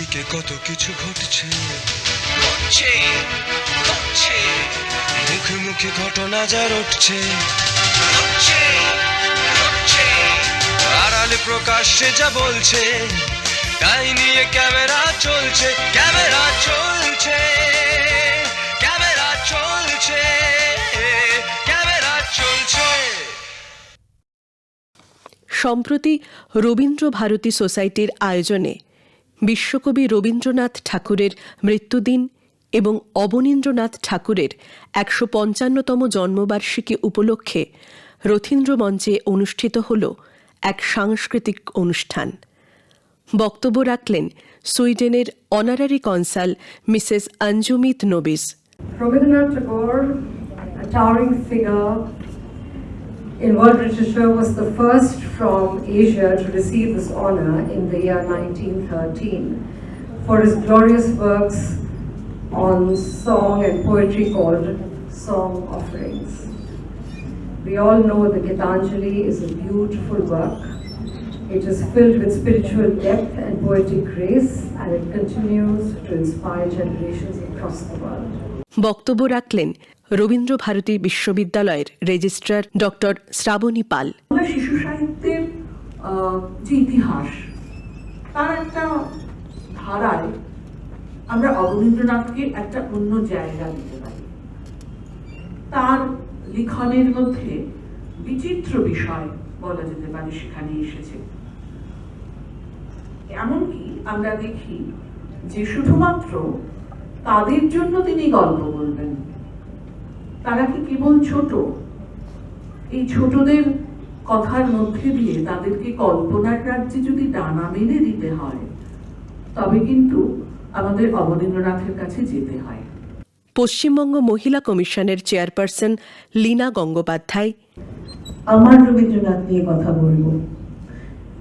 চারিদিকে কত কিছু ঘটছে। ঘটছে ঘটছে। মুখে মুখে ঘটনা যা রটছে। ঘটছে ঘটছে। আড়ালে প্রকাশ্যে যা বলছে তাই নিয়ে ক্যামেরা চলছে ক্যামেরা চলছে ক্যামেরা চলছে ক্যামেরা চলছে। সম্প্রতি রবীন্দ্র ভারতী সোসাইটির আয়োজনে বিশ্বকবি রবীন্দ্রনাথ ঠাকুরের মৃত্যুদিন এবং অবনীন্দ্রনাথ ঠাকুরের একশো পঞ্চান্নতম জন্মবার্ষিকী উপলক্ষে রথীন্দ্র মঞ্চে অনুষ্ঠিত হল এক সাংস্কৃতিক অনুষ্ঠান। বক্তব্য রাখলেন সুইডেনের অনারারি কনসাল মিসেস অঞ্জুমিত নবিস। Tagore, a towering figure in world literature, was the first from Asia to receive this honor in the year 1913 for his glorious works on song and poetry called Song Offerings. We all know the Gitanjali is a beautiful work. It is filled with spiritual depth and poetic grace, and it continues to inspire generations across the world. বক্তব্য রাখলেন রবীন্দ্র ভারতী বিশ্ববিদ্যালয়ের registrar doctor Shrabani পাল। শিশু সাহিত্যের যে ইতিহাস, তার একটা ধারায় আমরা অবনীন্দ্রনাথকে একটা অন্য জায়গা দিতে পারি। তার লিখনের মধ্যে বিচিত্র বিষয় বলা যেতে পারে সেখানে এসেছে। এমনকি আমরা দেখি যে শুধুমাত্র তাদের জন্য তিনি গল্প বলবেন তারা কি কেবল ছোট? এই ছোটদের কথার মধ্যে দিয়ে তাদেরকে কল্পনার রাজ্যে যদি ডানা মেলে দিতে হয় তবে কিন্তু আমাদের অবনীন্দ্রনাথের কাছে যেতে হয়। পশ্চিমবঙ্গ মহিলা কমিশনের চেয়ারপারসন লীনা গঙ্গোপাধ্যায়। আমার রবীন্দ্রনাথ নিয়ে কথা বলব।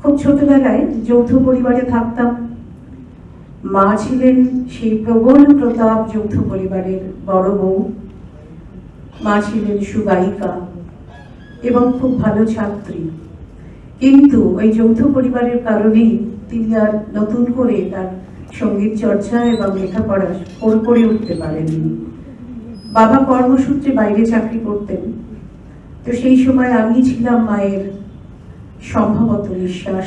খুব ছোটবেলায় যৌথ পরিবারে থাকতাম। মা ছিলেন সেই প্রবল প্রতাপ যৌথ পরিবারের বড় বউ। মা ছিলেন সুগায়িকা এবং খুব ভালো ছাত্রী। কিন্তু ওই যৌথ পরিবারের কারণেই তিনি আর নতুন করে তার সংগীত চর্চা এবং লেখাপড়া করে উঠতে পারেননি। বাবা কর্মসূত্রে বাইরে চাকরি করতেন। তো সেই সময় আমি ছিলাম মায়ের সম্ভবত নিঃশ্বাস,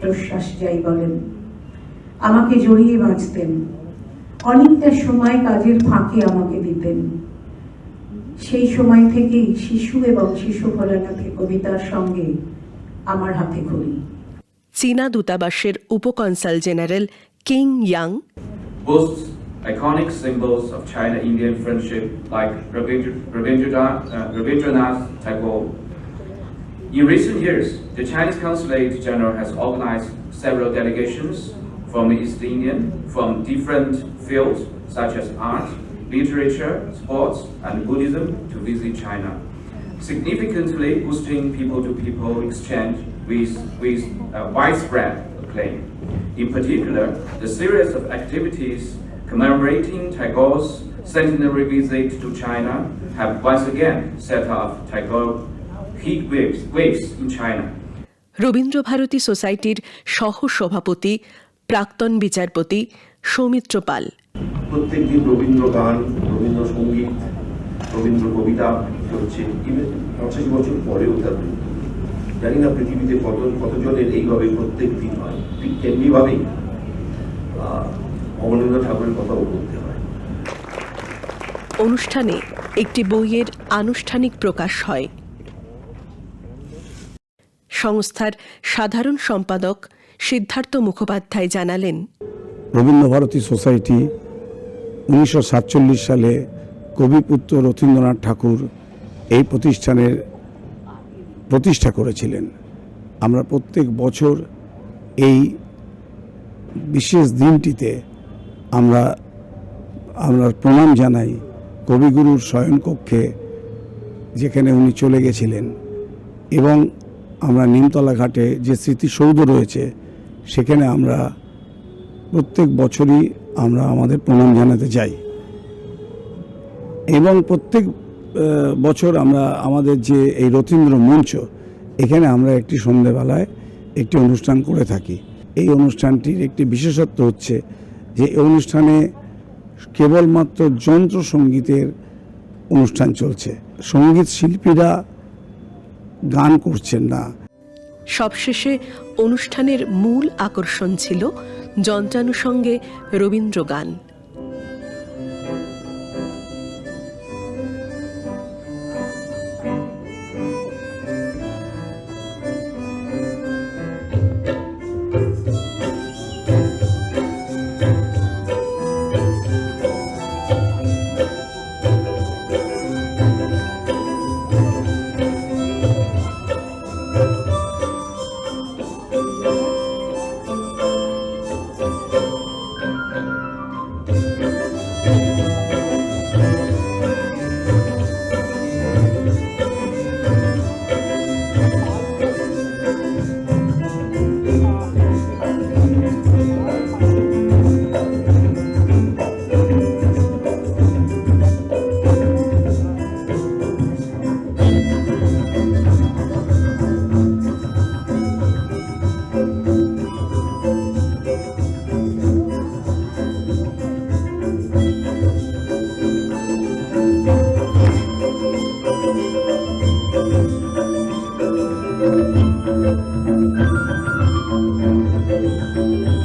প্রশ্বাস যাই বলেন। আমাকে জড়িয়ে বাঁচতেন। অনেকটা সময় কাজের ফাঁকে আমাকে দিতেন। সেই সময় থেকেই শিশু এবং শিশু ভোলানাথের কবিতার সঙ্গে আমার হাতে খড়ি চীনা দূতাবাসের উপকনসাল জেনারেল কিং ইয়াং iconic symbols of China-Indian friendship like Rabindra- Rabindranath, uh, Rabindranath Tagore. In recent years, the Chinese Consulate General has organized several delegations from East Indian from different fields such as art, literature, sports, and Buddhism to visit China, significantly boosting people-to-people exchange with, with uh, widespread acclaim. In particular, the series of activities commemorating Tagore's centenary visit to China have once again set off Tagore heat waves, waves in China. Rabindra Bharati সোসাইটির সহ সভাপতি প্রাক্তন বিচারপতি সৌমিত্র পাল প্রত্যেকদিন রবীন্দ্র গান রবীন্দ্রসঙ্গীত রবীন্দ্র কবিতা হচ্ছে even পঁচাশি বছর পরেও তার মৃত্যু। জানি না পৃথিবীতে কত কতজনের এইভাবে প্রত্যেক দিন হয়। ঠিক তেমনিভাবেই আহ, অবনীন্দ্র ঠাকুরের কথাও বলতে হয়। অনুষ্ঠানে একটি বইয়ের আনুষ্ঠানিক প্রকাশ হয়। সংস্থার সাধারণ সম্পাদক সিদ্ধার্থ মুখোপাধ্যায় জানালেন রবীন্দ্রভারতী সোসাইটি উনিশশো সাতচল্লিশ সালে কবিপুত্র রথীন্দ্রনাথ ঠাকুর এই প্রতিষ্ঠানের প্রতিষ্ঠা করেছিলেন। আমরা প্রত্যেক বছর এই বিশেষ দিনটিতে আমরা আমরা প্রণাম জানাই কবিগুরুর শয়নকক্ষে যেখানে উনি চলে গেছিলেন এবং আমরা নিমতলা ঘাটে যে স্মৃতিসৌধ রয়েছে, সেখানে আমরা প্রত্যেক বছরই আমরা আমাদের প্রণাম জানাতে যাই। এবং প্রত্যেক বছর আমরা আমাদের যে এই রতীন্দ্র মঞ্চ, এখানে আমরা একটি সন্ধেবেলায় একটি অনুষ্ঠান করে থাকি। এই অনুষ্ঠানটির একটি বিশেষত্ব হচ্ছে যে এই অনুষ্ঠানে কেবলমাত্র যন্ত্র সঙ্গীতের অনুষ্ঠান চলছে। সংগীত শিল্পীরা গান করছেন না। সবশেষে অনুষ্ঠানের মূল আকর্ষণ ছিল যন্ত্রানুষঙ্গে রবীন্দ্র Thank you.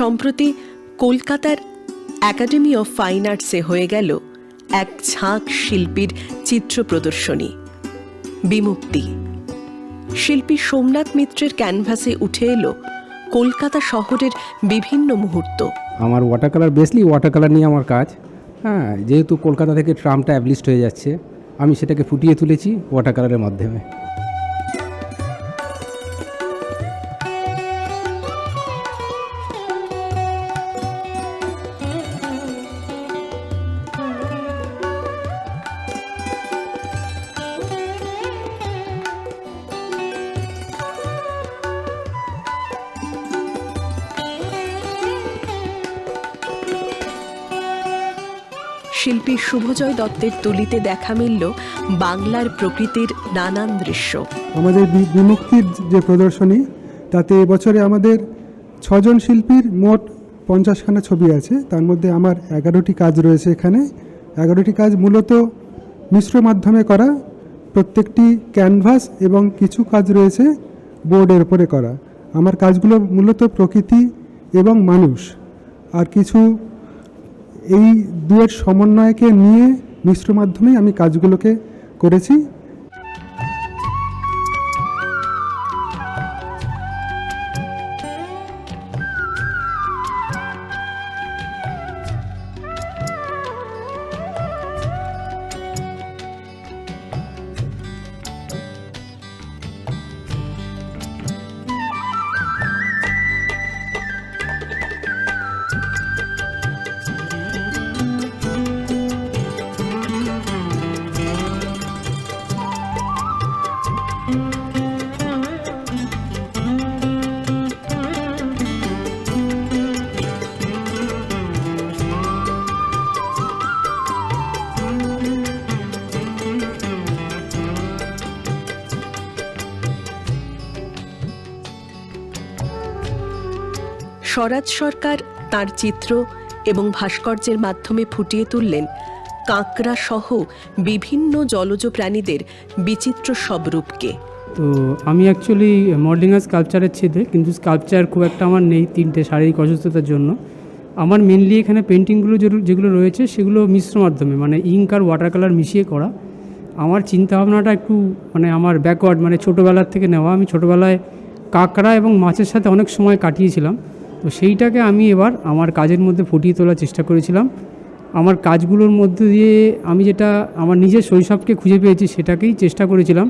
সম্প্রতি কলকাতার একাডেমি অফ ফাইন আর্টসে হয়ে গেল এক ঝাঁক শিল্পীর চিত্র প্রদর্শনী, বিমুক্তি। শিল্পী সোমনাথ মিত্রের ক্যানভাসে উঠে এলো কলকাতা শহরের বিভিন্ন মুহূর্ত। আমার water colour basically water colour নিয়ে আমার কাজ। হ্যাঁ যেহেতু কলকাতা থেকে ট্রামটা অ্যাবলিস্ট হয়ে যাচ্ছে, আমি সেটাকে ফুটিয়ে তুলেছি ওয়াটার কালারের মাধ্যমে। শুভজয় দত্তের তুলিতে দেখা মিলল বাংলার প্রকৃতির নানান দৃশ্য। আমাদের বিমুক্তির যে প্রদর্শনী, তাতে এবছরে আমাদের ছজন শিল্পীর মোট পঞ্চাশখানা ছবি আছে। তার মধ্যে আমার এগারোটি কাজ রয়েছে এখানে। এগারোটি কাজ মূলত মিশ্র মাধ্যমে করা, প্রত্যেকটি ক্যানভাস এবং কিছু কাজ রয়েছে বোর্ডের উপরে করা। আমার কাজগুলো মূলত প্রকৃতি এবং মানুষ, আর কিছু এই দুয়ের সমন্বয়কে নিয়ে মিশ্র মাধ্যমে আমি কাজগুলোকে করেছি। স্বরাজ সরকার তার চিত্র এবং ভাস্কর্যের মাধ্যমে ফুটিয়ে তুললেন কাঁকড়া সহ বিভিন্ন জলজ প্রাণীদের বিচিত্র সব রূপকে তো আমি অ্যাকচুয়ালি মডেলিং আর স্কাল্পচারের ছেদে, কিন্তু স্কাল্পচার খুব একটা আমার নেই তিনটে শারীরিক অসুস্থতার জন্য। আমার মেনলি এখানে পেন্টিংগুলো যেগুলো রয়েছে সেগুলো মিশ্র মাধ্যমে মানে ইঙ্ক আর ওয়াটার কালার মিশিয়ে করা। আমার চিন্তাভাবনাটা একটু মানে আমার ব্যাকওয়ার্ড মানে ছোটোবেলার থেকে নেওয়া। আমি ছোটোবেলায় কাঁকড়া এবং মাছের সাথে অনেক সময় কাটিয়েছিলাম। তো সেইটাকে আমি এবার আমার কাজের মধ্যে ফুটিয়ে তোলার চেষ্টা করেছিলাম। আমার কাজগুলোর মধ্যে দিয়ে আমি যেটা আমার নিজের শৈশবকে খুঁজে পেয়েছি সেটাকেই চেষ্টা করেছিলাম।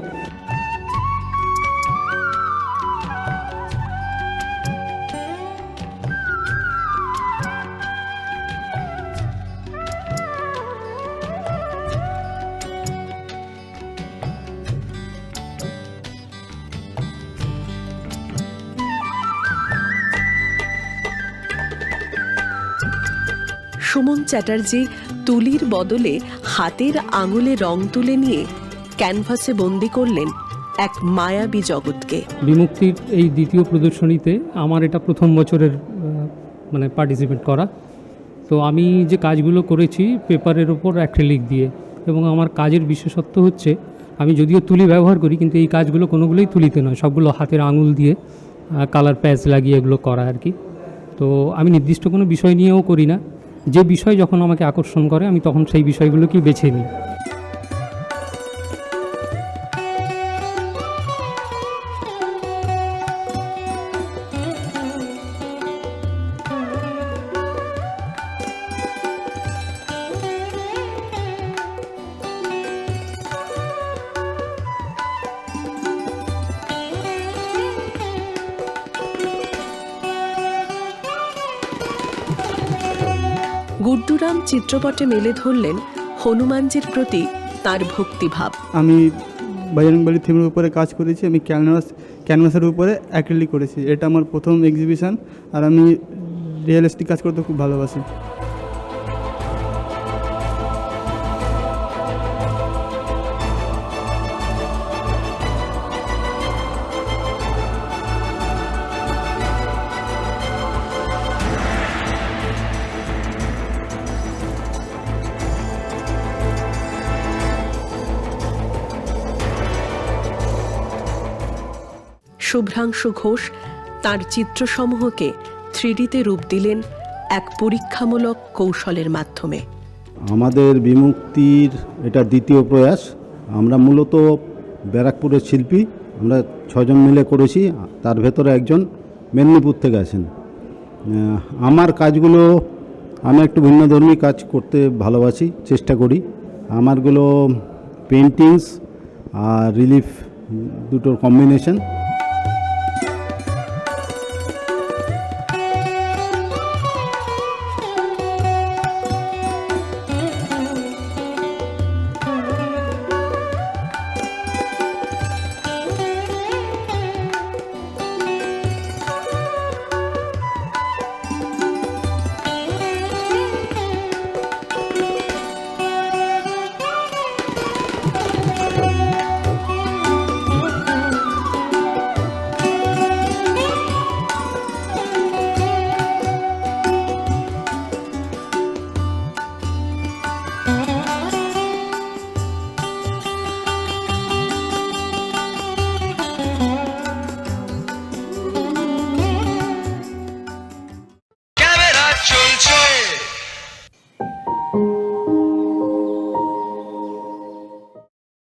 সুমন চ্যাটার্জি তুলির বদলে হাতের আঙুলে রং তুলে নিয়ে ক্যানভাসে বন্দি করলেন এক মায়াবী জগৎকে। বিমুক্তির এই দ্বিতীয় প্রদর্শনীতে আমার এটা প্রথম বছরের মানে পার্টিসিপেট করা। তো আমি যে কাজগুলো করেছি, পেপারের ওপর অ্যাক্রিলিক দিয়ে, এবং আমার কাজের বিশেষত্ব হচ্ছে, আমি যদিও তুলি ব্যবহার করি, কিন্তু এই কাজগুলো কোনোগুলোই তুলিতে নয়, সবগুলো হাতের আঙুল দিয়ে কালার প্যাচ লাগিয়ে এগুলো করা আর কি। তো আমি নির্দিষ্ট কোনো বিষয় নিয়েও করি না যে বিষয় যখন আমাকে আকর্ষণ করে আমি তখন সেই বিষয়গুলোকেই বেছে নিই। গুড্ডুরাম চিত্রপটে মেলে ধরলেন হনুমানজির প্রতি তার ভক্তিভাব। আমি বাজরংবাড়ি থিমের উপরে কাজ করেছি, আমি ক্যানভাস, ক্যানভাসের উপরে অ্যাক্রিলিক করেছি। এটা আমার প্রথম এক্সিবিশন আর আমি রিয়েলিস্টিক কাজ করতে খুব ভালোবাসি। শুভ্রাংশু ঘোষ তার চিত্রসমূহকে থ্রিডিতে রূপ দিলেন এক পরীক্ষামূলক কৌশলের মাধ্যমে। আমাদের বিমুক্তির এটা দ্বিতীয় প্রয়াস। আমরা মূলত ব্যারাকপুরের শিল্পী। আমরা ছজন মিলে করেছি। তার ভেতরে একজন মেদিনীপুর থেকে আছেন আমার কাজগুলো, আমি একটু ভিন্নধর্মী কাজ করতে ভালোবাসি, চেষ্টা করি। আমারগুলো পেন্টিংস আর রিলিফ দুটোর কম্বিনেশন